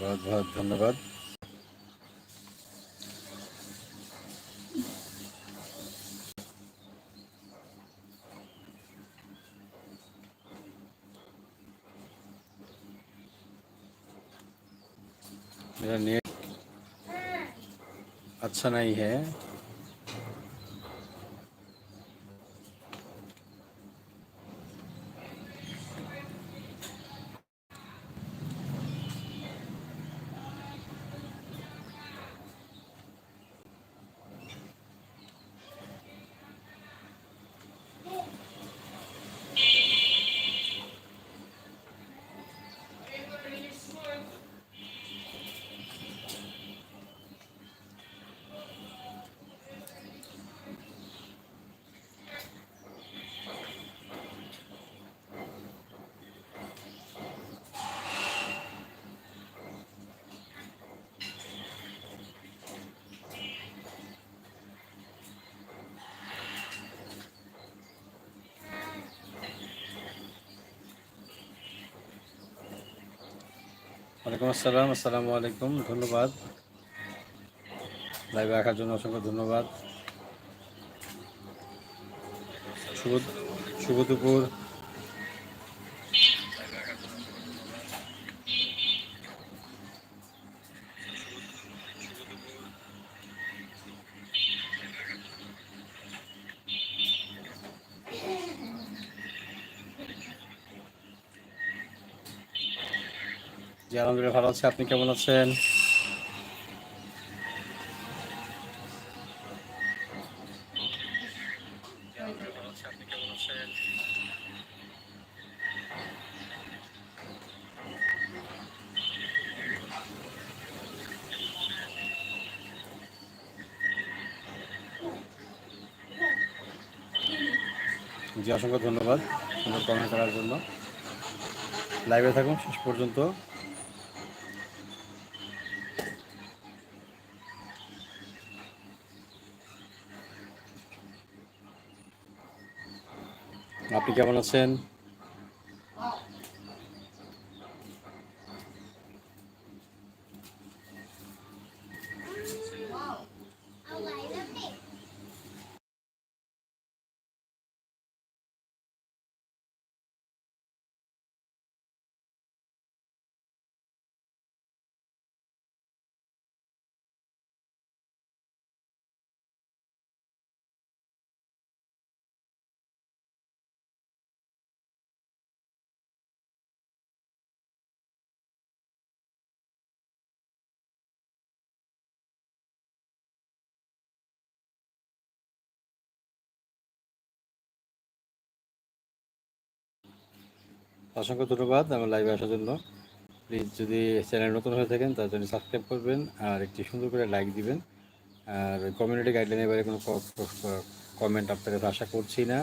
बहुत बहुत धन्यवाद। मेरा नेट अच्छा नहीं है। ওয়ালাইকুম আসসালাম আসসালামু আলাইকুম ধন্যবাদ। লাইভে রাখার জন্য অসংখ্য ধন্যবাদ। শুভ শুভ দুপুর। জি, আলহামদুলিল্লাহ, ভালো আছে। আপনি কেমন আছেন? জি, অসংখ্য ধন্যবাদ সুন্দর কমেন্ট করার জন্য। লাইভে থাকুন, শেষ পর্যন্ত। আপনি কেমন আছেন? অসংখ্য ধন্যবাদ আমার লাইভে আসার জন্য। প্লিজ যদি চ্যানেল নতুন হয়ে থাকেন, তার জন্য সাবস্ক্রাইব করবেন আর একটি সুন্দর করে লাইক দিবেন। আর কমিউনিটি গাইডলাইনের বাইরে কোনো কমেন্ট আপনার কাছে আশা করছি না।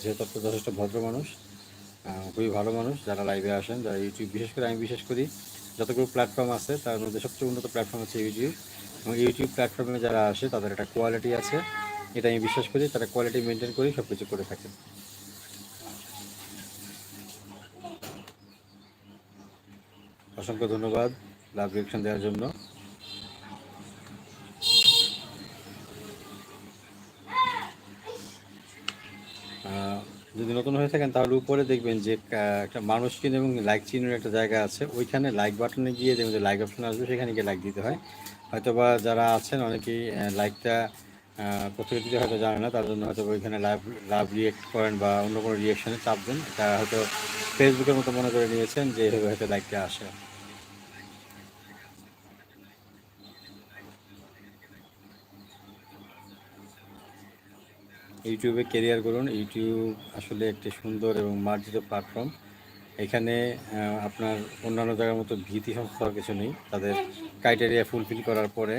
যেহেতু আপনি যথেষ্ট ভদ্র মানুষ খুবই ভালো মানুষ, যারা লাইভে আসেন, যারা ইউটিউব বিশেষ করে, আমি বিশেষ করি যতগুলো প্ল্যাটফর্ম আছে, তার মধ্যে সবচেয়ে উন্নত প্ল্যাটফর্ম হচ্ছে ইউটিউব এবং ইউটিউব প্ল্যাটফর্মে যারা আসে, তাদের একটা কোয়ালিটি আছে। এটা আমি বিশ্বাস করি, তারা কোয়ালিটি মেনটেন করেই সব কিছু করে থাকেন। অসংখ্য ধন্যবাদ লাভ রিয়েকশন দেওয়ার জন্য। যদি নতুন হয়ে থাকেন, তাহলে উপরে দেখবেন যে একটা মানুষ চিহ্ন এবং লাইক চিহ্নের একটা জায়গা আছে। ওইখানে লাইক বাটনে গিয়ে দেখবেন যে লাইক অপশন আসবে, সেখানে গিয়ে লাইক দিতে হয়। হয়তোবা যারা আছেন, অনেকেই লাইকটা প্রত্যেকে দিতে হয়তো জানে না, তার জন্য হয়তো ওইখানে লাইভ লাভ রিয়েক্ট করেন বা অন্য কোনো রিয়েকশনে চাপ দেন। এটা হয়তো ফেসবুকের মতো মনে করে নিয়েছেন যে, এভাবে হয়তো লাইকটা আসে। ইউটিউবে কেরিয়ার করুন। ইউটিউব আসলে একটি সুন্দর এবং মার্জিত প্ল্যাটফর্ম এখানে আপনার অন্যান্য জায়গার মতো ভীতি সংস্থা কিছু নেই। তাদের ক্রাইটেরিয়া ফুলফিল করার পরে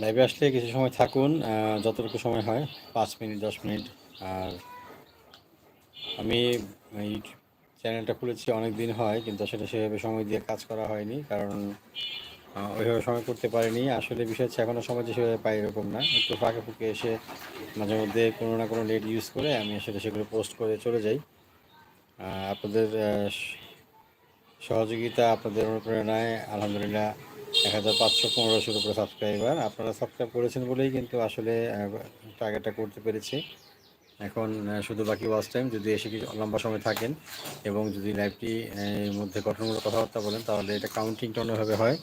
লাইভে আসলে কিছু সময় থাকুন যতটুকু সময় হয়, পাঁচ মিনিট, দশ মিনিট। আর আমি ইউটিউব চ্যানেলটা খুলেছি অনেক দিন হয়, কিন্তু সেটা সেভাবে সময় দিয়ে কাজ করা হয়নি, কারণ ওইভাবে সময় করতে পারিনি। আসলে বিষয় হচ্ছে এখনও সময় যে সেভাবে পাই এরকম না। একটু ফাঁকে ফুঁকে এসে মাঝে মধ্যে কোনো না কোনো নেট ইউজ করে আমি আসলে সেগুলো পোস্ট করে চলে যাই। আপনাদের সহযোগিতা আপনাদের অনুপ্রেরণায় আলহামদুলিল্লাহ এক হাজার পাঁচশো পনেরোশোর উপরে সাবস্ক্রাইবার আপনারা সাবস্ক্রাইব করেছেন বলেই কিন্তু আসলে টার্গেটটা করতে পেরেছি। এখন শুধু বাকি ওয়াচ টাইম যদি এসে কিছু লম্বা সময় থাকেন এবং যদি লাইভটি মধ্যে গঠনমূলক কথাবার্তা বলেন, তাহলে এটা কাউন্টিংটা অন্যভাবে হয়।